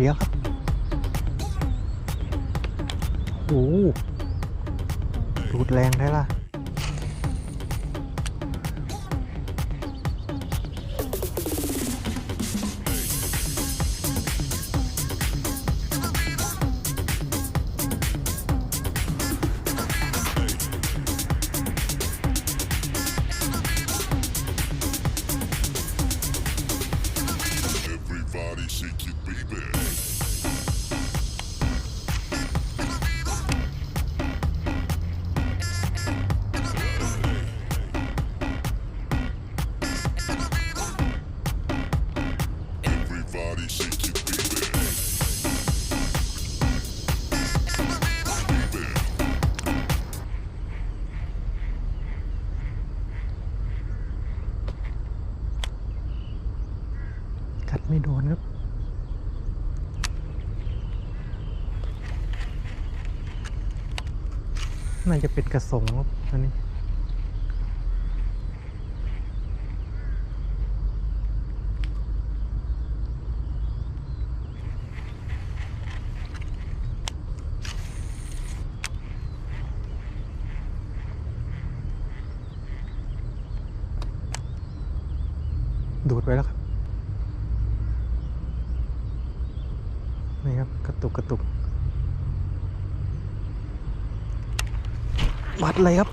เดียวครับโอ้โหดูดแรงได้ล่ะ ไม่โดนครับน่าจะเป็นกระสงครับอันนี้ดูดไว้แล้วครับ ครับ กระตุกกระตุกวัดเลยครับ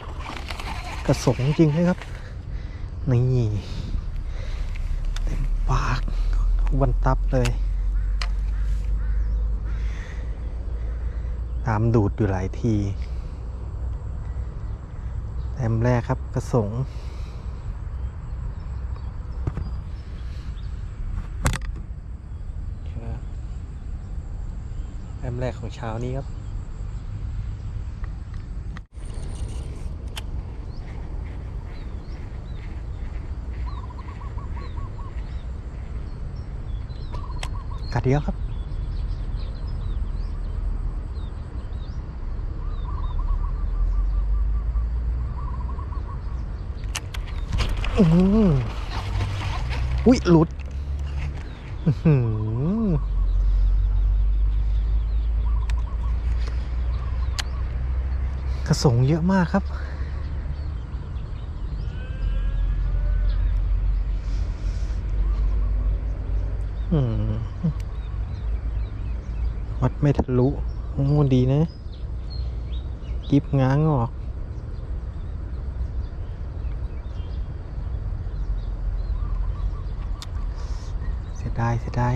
กระสงจริงเลยครับ นี่เต็มปากวันตับเลย ตามดูดอยู่หลายทีแต้มแรกครับ กระสง ครับ แอมแรกของเช้านี้ครับ กัดเดียวครับอืมอุ้ยหลุด อื้อหือ กระสงเยอะมากครับ วัดไม่ทะลุโอ้ดีนะ กิบง้างออกเสียดายเสียดาย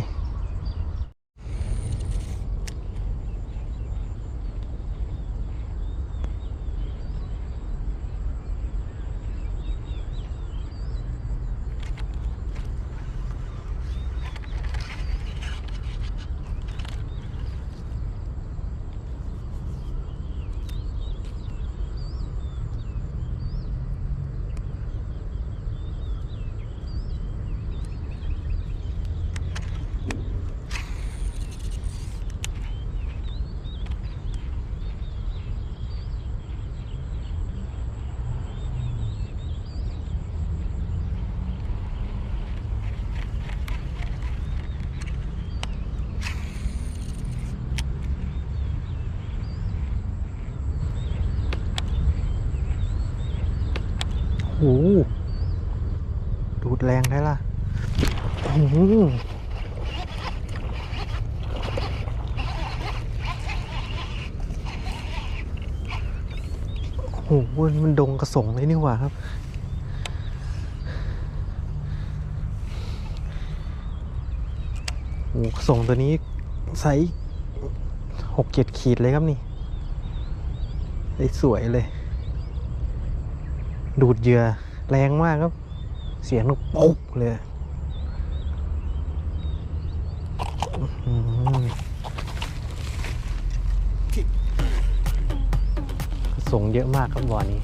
โอ้โหดูด แรงได้ล่ะอื้อหือโอ้โหมันดงกระสงเลยนี่หว่าครับ โอ้โหกระสงตัวนี้ไซส์หกเจ็ดขีดเลยครับนี่ไซส์สวยเลย ดูดเหยื่อแรงมากครับ เสียงนกปุ๊กเลยอื้อหือส่งเยอะมากครับบ่อนี้